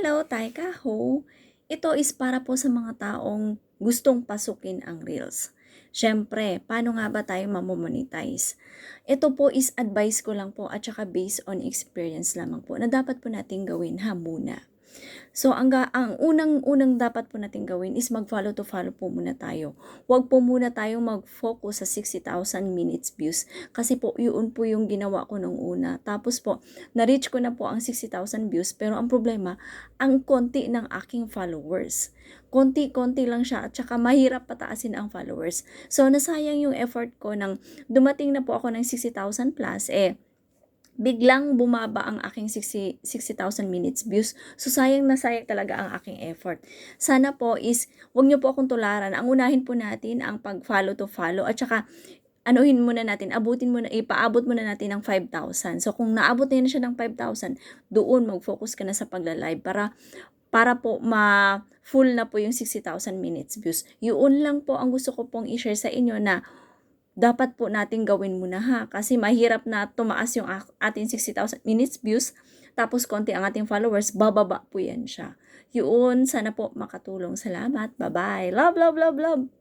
Hello, Taika Ho. Ito is para po sa mga taong gustong pasukin ang Reels. Siyempre, paano nga ba tayo mamomonetize? Ito po is advice ko lang po at saka based on experience lamang po na dapat po natin gawin ha muna. So, ang, ang unang-unang dapat po natin gawin is mag-follow to follow po muna tayo. Huwag po muna tayong mag-focus sa 60,000 minutes views kasi po yun po yung ginawa ko nung una. Tapos po, na-reach ko na po ang 60,000 views pero ang problema, ang konti ng aking followers. Konti-konti lang siya at saka mahirap pataasin ang followers. So, nasayang yung effort ko nang dumating na po ako ng 60,000 plus, eh, biglang bumaba ang aking 60 60,000 minutes views. So, sayang na sayang talaga ang aking effort. Sana po is, wag niyo po akong tularan. Ang unahin po natin ang pag-follow to follow at saka anuhin muna natin, abutin muna, ipaabot muna natin ng 5,000. So, kung naabot na siya ng 5,000, doon mag-focus ka na sa pagla-live para para po ma full na po yung 60,000 minutes views. Yun lang po ang gusto ko pong i-share sa inyo na dapat po natin gawin muna ha kasi mahirap na tumaas yung ating 60,000 minutes views tapos konti ang ating followers, bababa po yan siya. Yun, sana po makatulong. Salamat. Bye-bye. Love, love, love, love.